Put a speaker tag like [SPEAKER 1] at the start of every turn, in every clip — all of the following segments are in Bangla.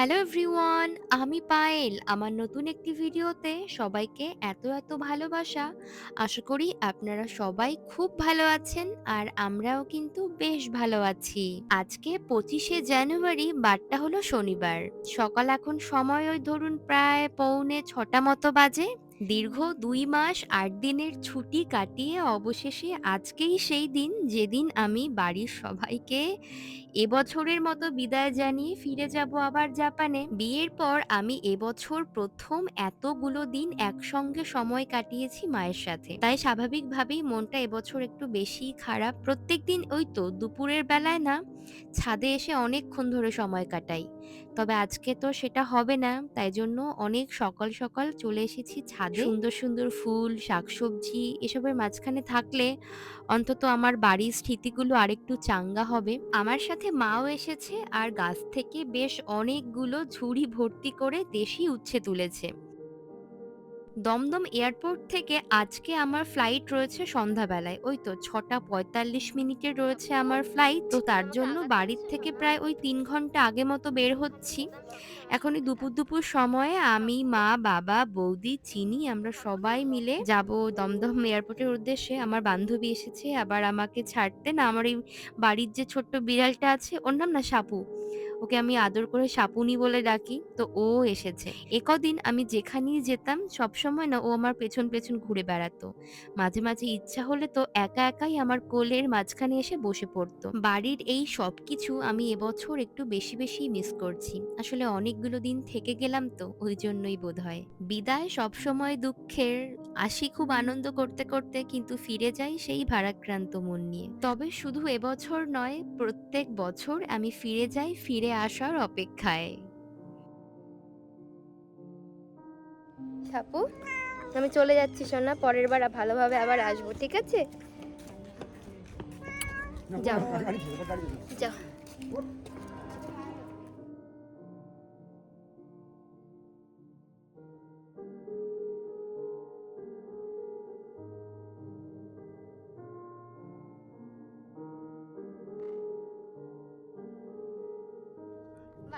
[SPEAKER 1] হ্যালো এভরিওয়ান, আমি পায়েল। আমার নতুন একটি ভিডিওতে সবাইকে এত এত ভালোবাসা। আশা করি আপনারা সবাই খুব ভালো আছেন আর আমরাও কিন্তু বেশ ভালো আছি। আজকে পঁচিশে জানুয়ারি, বারটা হলো শনিবার। সকাল এখন সময় ওই ধরুন প্রায় পৌনে ছটা মতো বাজে। দীর্ঘ দুই মাস আট দিনের ছুটি কাটিয়ে অবশেষে আজকেই সেই দিন যেদিন আমি বাড়ির সবাইকে এবছরের মতো বিদায় জানিয়ে ফিরে যাব আবার জাপানে। বিয়ের পর আমি এবছর প্রথম এতগুলো দিন একসঙ্গে সময় কাটিয়েছি মায়ের সাথে। তাই স্বাভাবিকভাবেই মনটা এবছর একটু বেশি খারাপ। প্রত্যেক দিন ওই তো দুপুরের বেলায় না, ছাদে এসে অনেকক্ষণ ধরে সময় কাটাই। তবে আজকে তো সেটা হবে না, তাই জন্য অনেক সকাল সকাল চলে এসেছি ছাদে। সুন্দর সুন্দর ফুল, শাকসবজি এসবের মাঝখানে থাকলে অন্তত আমার বাড়ির স্মৃতিগুলো আরেকটু চাঙ্গা হবে। আমার সাথে মাও এসেছে আর গাছ থেকে বেশ অনেকগুলো ঝুড়ি ভর্তি করে দেশি উচ্ছে তুলেছে। দমদম এয়ারপোর্ট থেকে আজকে আমার ফ্লাইট রয়েছে সন্ধ্যাবেলায়। ওই তো ছটা পঁয়তাল্লিশ মিনিটের রয়েছে আমার ফ্লাইট। তো তার জন্য বাড়ির থেকে প্রায় ওই তিন ঘণ্টা আগে মতো বের হচ্ছি। এখন এই দুপুর দুপুর সময়ে আমি, মা, বাবা, বৌদি, চিনি আমরা সবাই মিলে যাব দমদম এয়ারপোর্টের উদ্দেশ্যে। আমার বান্ধবী এসেছে, আবার আমাকে ছাড়তে না, আমার এই বাড়ির যে ছোট্ট বিড়ালটা আছে, ওর নাম না সাপু। ওকে আমি আদর করে সাপুনি বলে ডাকি, তো ও এসেছে। একদিন আমি যেখানেই যেতাম, সবসময় না, ও আমার পেছন পেছন ঘুরে বেড়াতো। মাঝে মাঝে ইচ্ছা হলে তো একা, একাই আমার কোলের মাঝখানে এসে বসে পড়তো। বাড়ির এই সব কিছু আমি এবছর একটু বেশি বেশি মিস করছি। আসলে অনেকগুলো দিন থেকে গেলাম তো ওই জন্যই বোধ হয় বিদায় সবসময় দুঃখের আসি খুব আনন্দ করতে করতে কিন্তু ফিরে যাই সেই ভারাক্রান্ত মন নিয়ে। তবে শুধু এবছর নয় প্রত্যেক বছর আমি ফিরে যাই ফিরে আসার অপেক্ষায়।
[SPEAKER 2] ছাপু আমি চলে যাচ্ছি সোনা পরের বার ভালোভাবে আবার আসব ঠিক আছে? যাও। যাও।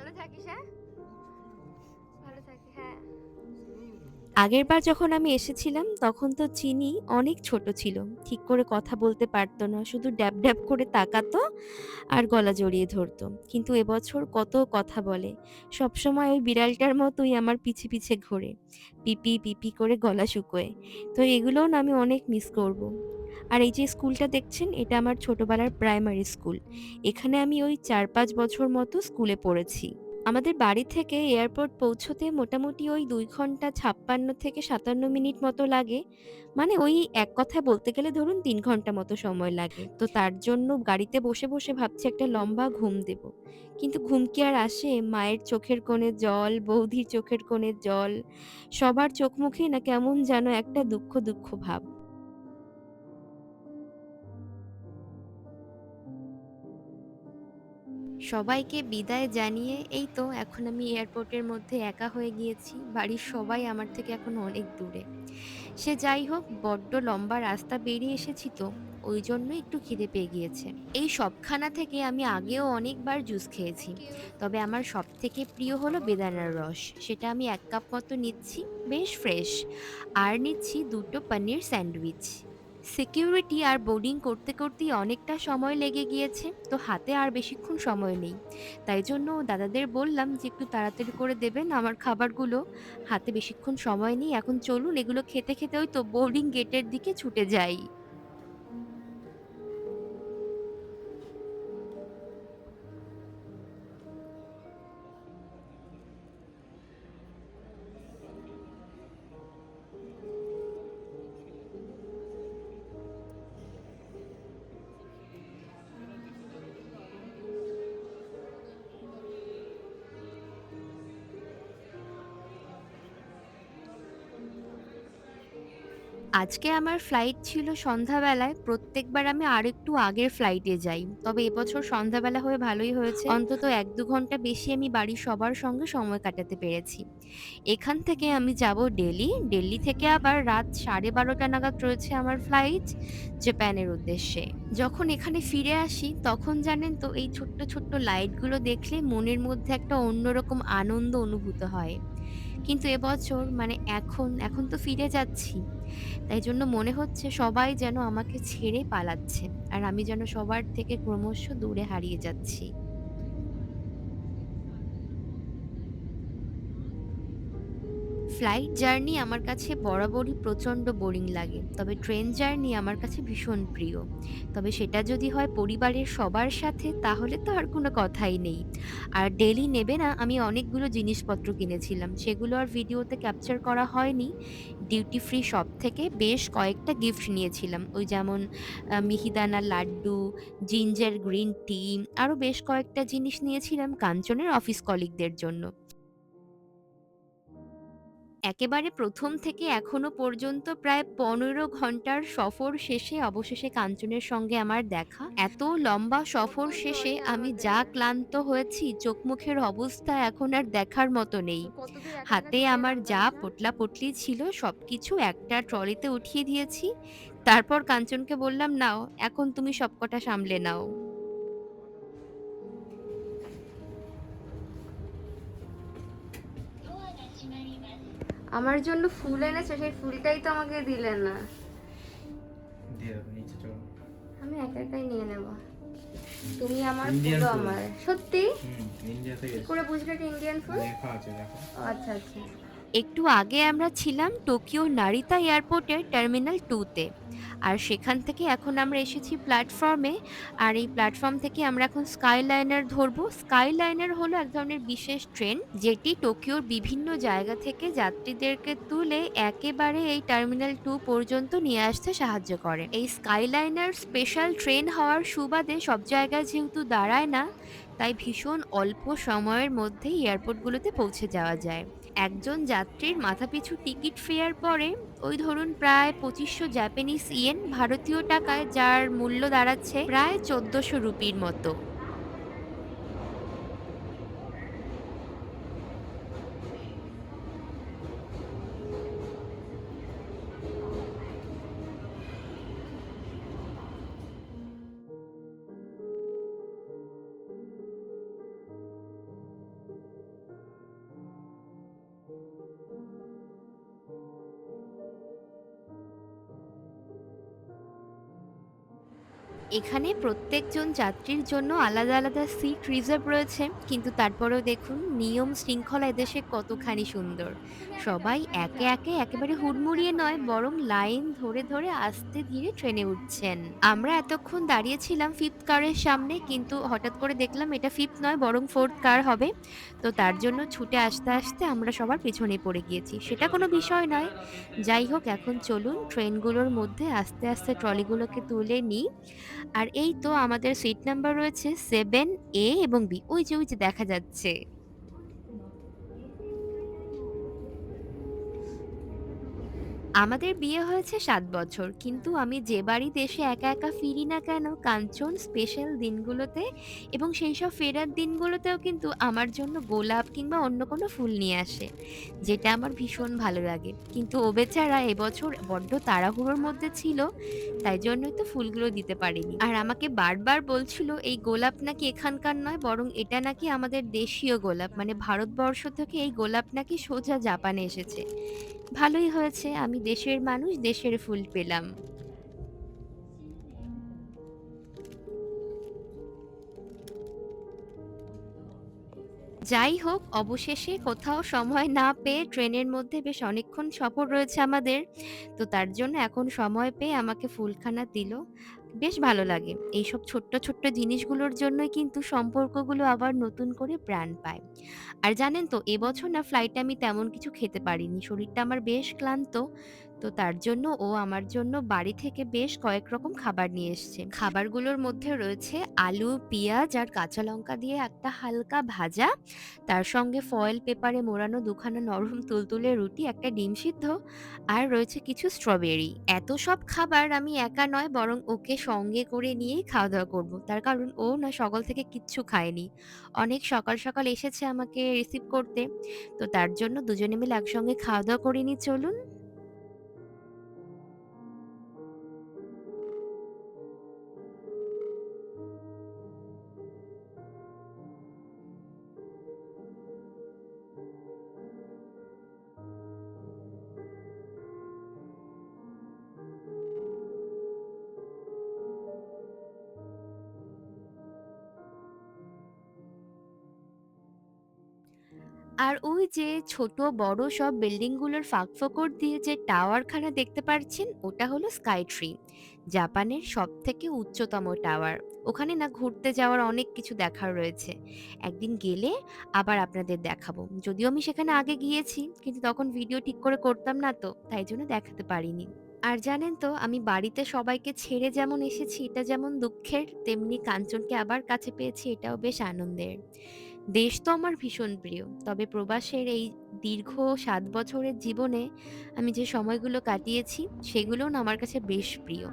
[SPEAKER 2] হ্যাঁ? ভালো থাকিস হ্যাঁ।
[SPEAKER 1] আগেরবার যখন আমি এসেছিলাম, তখন তো চিনি অনেক ছোট ছিল। ঠিক করে কথা বলতে পারতো না, শুধু ড্যাব ড্যাব করে তাকাতো আর গলা জড়িয়ে ধরতো। কিন্তু এবছর কত কথা বলে। সবসময় ওই বিড়ালটার মতোই আমার পিছে পিছে ঘোরে। পিপি পিপি করে গলা শুকোয়। তো এগুলোও আমি অনেক মিস করব। আর এই যে স্কুলটা দেখছেন, এটা আমার ছোটবেলার প্রাইমারি স্কুল এখানে আমি ওই চার পাঁচ বছর মতো স্কুলে পড়েছি। আমাদের বাড়ি থেকে এয়ারপোর্ট পৌঁছতে মোটামুটি ওই দুই ঘণ্টা ছাপ্পান্ন থেকে সাতান্ন মিনিট মতো লাগে। মানে ওই এক কথায় বলতে গেলে ধরুন তিন ঘণ্টা মতো সময় লাগে। তো তার জন্য গাড়িতে বসে বসে ভাবছি একটা লম্বা ঘুম দেব। কিন্তু ঘুম কি আর আসে? মায়ের চোখের কোণে জল, বৌদির চোখের কোণে জল, সবার চোখ মুখেই না কেমন যেন একটা দুঃখ দুঃখ ভাব। সবাইকে বিদায় জানিয়ে, এই তো, এখন আমি এয়ারপোর্টের মধ্যে একা হয়ে গিয়েছি। বাড়ির সবাই আমার থেকে এখন অনেক দূরে। সে যাই হোক, বড্ড লম্বা রাস্তা বেরিয়ে এসেছি তো, ওই জন্য একটু খিদে পেয়ে গিয়েছে। এই সবখানা থেকে আমি আগেও অনেকবার জুস খেয়েছি। তবে আমার সব থেকে প্রিয় হলো বেদানার রস। সেটা আমি এক কাপ মতো নিচ্ছি, বেশ ফ্রেশ। আর নিচ্ছি দুটো পনির স্যান্ডউইচ। সিকিউরিটি আর বোর্ডিং করতে করতেই অনেকটা সময় লেগে গিয়েছে, তো হাতে আর বেশিক্ষণ সময় নেই। তাই জন্য দাদাদের বললাম যে একটু তাড়াতাড়ি করে দেবেন আমার খাবারগুলো। হাতে বেশিক্ষণ সময় নেই, এখন চলুন এগুলো খেতে খেতে ওই তো বোর্ডিং গেটের দিকে ছুটে যাই। আজকে আমার ফ্লাইট ছিল সন্ধ্যাবেলায়। প্রত্যেকবার আমি আরেকটু আগের ফ্লাইটে যাই। তবে এবছর সন্ধ্যাবেলা হয়ে ভালোই হয়েছে। অন্তত ১-২ ঘণ্টা বেশি আমি বাড়ির সবার সঙ্গে সময় কাটাতে পেরেছি। এখান থেকে আমি যাব দিল্লি। দিল্লি থেকে আবার রাত ১২:৩০ নাগাদ রয়েছে আমার ফ্লাইট জাপানের উদ্দেশ্যে। যখন এখানে ফিরে আসি তখন জানেন তো এই ছোট্ট, ছোট্ট লাইটগুলো দেখলে মনের মধ্যে একটা অন্যরকম আনন্দ অনুভূত হয়। কিন্তু এবছর মানে এখন, এখন তো ফিরে যাচ্ছি। তাই জন্য মনে হচ্ছে সবাই যেন আমাকে ছেড়ে পালাচ্ছে। আর আমি যেন সবার থেকে ক্রমশ দূরে হারিয়ে যাচ্ছি। ফ্লাইট জার্নি আমার কাছে বরাবরই প্রচণ্ড বোরিং লাগে। তবে ট্রেন জার্নি আমার কাছে ভীষণ প্রিয়। তবে সেটা যদি হয় পরিবারের সবার সাথে তাহলে তো আর কোনো কথাই নেই। আর ডেলি নেবে না আমি অনেকগুলো জিনিসপত্র কিনেছিলাম। সেগুলো আর ভিডিওতে ক্যাপচার করা হয়নি। ডিউটি ফ্রি শপ থেকে বেশ কয়েকটা গিফট নিয়েছিলাম। ওই যেমন mihidana laddu, ginger green tea আরও বেশ কয়েকটা জিনিস নিয়েছিলাম কাঞ্চনের অফিস কলিগদের জন্য। একেবারে প্রথম থেকে এখনও পর্যন্ত প্রায় ১৫ ঘণ্টার সফর শেষে অবশেষে কাঞ্চনের সঙ্গে আমার দেখা। এত লম্বা সফর শেষে আমি যা ক্লান্ত হয়েছি চোখ-মুখের অবস্থা এখন আর দেখার মতো নেই। হাতে আমার যা
[SPEAKER 2] করেছ?
[SPEAKER 1] পোটলা-পটলি ছিল সবকিছু একটা ট্রলিতে উঠিয়ে দিয়েছি। তারপর কাঞ্চনকে বললাম, "নাও এখন তুমি সবকটা সামলে নাও।"
[SPEAKER 2] আমার জন্য ফুল এনেছে সেই ফুলটাই তো আমাকে দিলে না। আমি একা একাই নিয়ে নেব। তুমি আমার
[SPEAKER 3] ফুল।
[SPEAKER 2] আমার। সত্যি?
[SPEAKER 3] ইন্ডিয়া থেকে
[SPEAKER 2] করে বুঝলে এটা ইন্ডিয়ান ফুল?
[SPEAKER 3] লেখা আছে দেখো
[SPEAKER 2] ও, আচ্ছা আচ্ছা।
[SPEAKER 1] একটু আগে আমরা ছিলাম টোকিও নারিতা এয়ারপোর্টের টার্মিনাল টুতে আর সেখান থেকে এখন আমরা এসেছি প্ল্যাটফর্মে। আর এই প্ল্যাটফর্ম থেকে আমরা এখন স্কাইলাইনার ধরবো। স্কাইলাইনার হলো এক ধরনের বিশেষ ট্রেন যেটি টোকিওর বিভিন্ন জায়গা থেকে যাত্রীদেরকে তুলে একেবারে এই টার্মিনাল টু পর্যন্ত নিয়ে আসতে সাহায্য করে। এই স্কাইলাইনার স্পেশাল ট্রেন হওয়ার সুবাদে সব জায়গায় যেহেতু দাঁড়ায় না, তাই ভীষণ অল্প সময়ের মধ্যেই এয়ারপোর্টগুলোতে পৌঁছে যাওয়া যায়। একজন যাত্রীর মাথাপিছু টিকিট ফেয়ার পরে ওই ধরুন প্রায় পঁচিশশো জাপানিজ ইয়েন ভারতীয় টাকায় যার মূল্য দাঁড়াচ্ছে প্রায় ১৪০০ রুপির মতো। এখানে প্রত্যেকজন যাত্রীর জন্য আলাদা, আলাদা সিট রিজার্ভ রয়েছে। কিন্তু তারপরেও দেখুন নিয়ম শৃঙ্খলা এদেশে কতখানি সুন্দর। সবাই একে, একে একেবারে হুড়মুড়িয়ে নয় বরং লাইন ধরে, ধরে আস্তে ধীরে ট্রেনে উঠছেন। আমরা এতক্ষণ দাঁড়িয়েছিলাম ফিফথ কারের সামনে কিন্তু হঠাৎ করে দেখলাম এটা ফিফথ নয় বরং ফোর্থ কার হবে। তো তার জন্য ছুটে আসতে, আসতে আমরা সবার পেছনে পড়ে গিয়েছি। সেটা কোনো বিষয় নয়। যাই হোক এখন চলুন ট্রেনগুলোর মধ্যে আস্তে, আস্তে ট্রলিগুলোকে তুলে নিই। আর এই তো আমাদের সিট নাম্বার রয়েছে সেভেন এ এবং বি। ওই যে, ওই যে দেখা যাচ্ছে। আমাদের বিয়ে হয়েছে সাত বছর। কিন্তু আমি যে বাড়ি দেশে একা, একা ফিরি না কেন কাঞ্চন স্পেশাল দিনগুলোতে এবং সেই সব ফেরার দিনগুলোতেও কিন্তু আমার জন্য গোলাপ কিংবা অন্য কোনো ফুল নিয়ে আসে। যেটা আমার ভীষণ ভালো লাগে। কিন্তু ও বেচারা এবছর বড্ড তাড়াহুড়োর মধ্যে ছিল। তাই জন্যই তো ফুলগুলো দিতে পারিনি। আর আমাকে বারবার বলছিল এই গোলাপ নাকি এখানকার নয় বরং এটা নাকি আমাদের দেশীয় গোলাপ। মানে ভারতবর্ষ থেকে এই গোলাপ নাকি সোজা জাপানে এসেছে। ভালোই হয়েছে আমি দেশের মানুষ, দেশের ফুল পেলাম। যাই হোক অবশেষে কোথাও সময় না পেয়ে ট্রেনের মধ্যে বেশ অনেকক্ষণ সফর রয়েছে আমাদের। তো তার জন্য এখন সময় পেয়ে আমাকে ফুলখানা দিল। বেশ ভালো লাগে। এইসব ছোট্ট, ছোট্ট জিনিসগুলোর জন্যই কিন্তু সম্পর্কগুলো আবার নতুন করে প্রাণ পায়। আর জানেন তো এবছর না ফ্লাইটে আমি তেমন কিছু খেতে পারিনি। শরীরটা আমার বেশ ক্লান্ত। তো তার জন্য ও আমার জন্য বাড়ি থেকে বেশ কয়েক রকম খাবার নিয়ে এসছে। খাবারগুলোর মধ্যে রয়েছে আলু, পেঁয়াজ আর কাঁচা লঙ্কা দিয়ে একটা হালকা ভাজা, তার সঙ্গে ফয়েল পেপারে মোড়ানো দুখানা নরম তুলতুলে রুটি, একটা ডিম সিদ্ধ আর রয়েছে কিছু স্ট্রবেরি। এত সব খাবার আমি একা নয় বরং ওকে সঙ্গে করে নিয়েই খাওয়া-দাওয়া করব। তার কারণ ও না সকাল থেকে কিচ্ছু খায়নি। অনেক সকাল, সকাল এসেছে আমাকে রিসিভ করতে। তো তার জন্য দুজনে মিলে একসঙ্গে খাওয়া-দাওয়া করে নিই চলুন। আর ওই যে ছোট, বড় সব বিল্ডিংগুলোর ফাঁক-ফোকর দিয়ে যে টাওয়ারখানা দেখতে পারছেন, ওটা হলো স্কাই ট্রি। জাপানের সব থেকে উচ্চতম টাওয়ার। ওখানে না ঘুরতে যাওয়ার অনেক কিছু দেখার রয়েছে। একদিন গেলে আবার আপনাদের দেখাবো। যদিও আমি সেখানে আগে গিয়েছি, কিন্তু তখন ভিডিও ঠিক করে করতাম না তো, তাই জন্য দেখাতে পারিনি। আর জানেন তো, আমি বাড়িতে সবাইকে ছেড়ে যেমন এসেছি, এটা যেমন দুঃখের, তেমনি কাঞ্চনকে আবার কাছে পেয়েছি, এটাও বেশ আনন্দের। দেশ তো আমার ভীষণ প্রিয়। তবে প্রবাসের এই দীর্ঘ সাত বছরের জীবনে আমি যে সময়গুলো কাটিয়েছি সেগুলোও না আমার কাছে বেশ প্রিয়।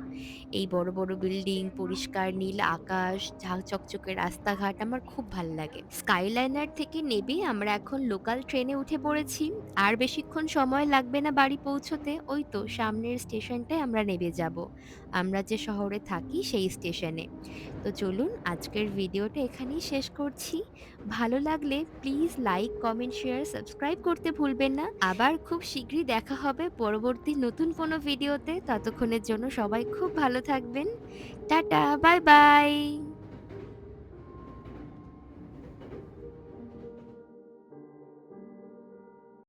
[SPEAKER 1] এই বড়, বড় বিল্ডিং, পরিষ্কার নীল আকাশ, ঝাঁ চকচকে রাস্তাঘাট আমার খুব ভালো লাগে। স্কাইলাইনার থেকে নেবে আমরা এখন লোকাল ট্রেনে উঠে পড়েছি। আর বেশিক্ষণ সময় লাগবে না বাড়ি পৌঁছতে। ওই তো সামনের স্টেশনটায় আমরা নেমে যাব। আমরা যে শহরে থাকি সেই স্টেশনে। তো চলুন আজকের ভিডিওটা এখানেই শেষ করছি। ভালো লাগলে please like, comment, share, subscribe করতে ভুলবেন না। আবার খুব শীঘ্রই দেখা হবে পরবর্তী নতুন কোনো ভিডিওতে। ততক্ষণের জন্য সবাই খুব ভালো থাকবেন। Tata, bye bye.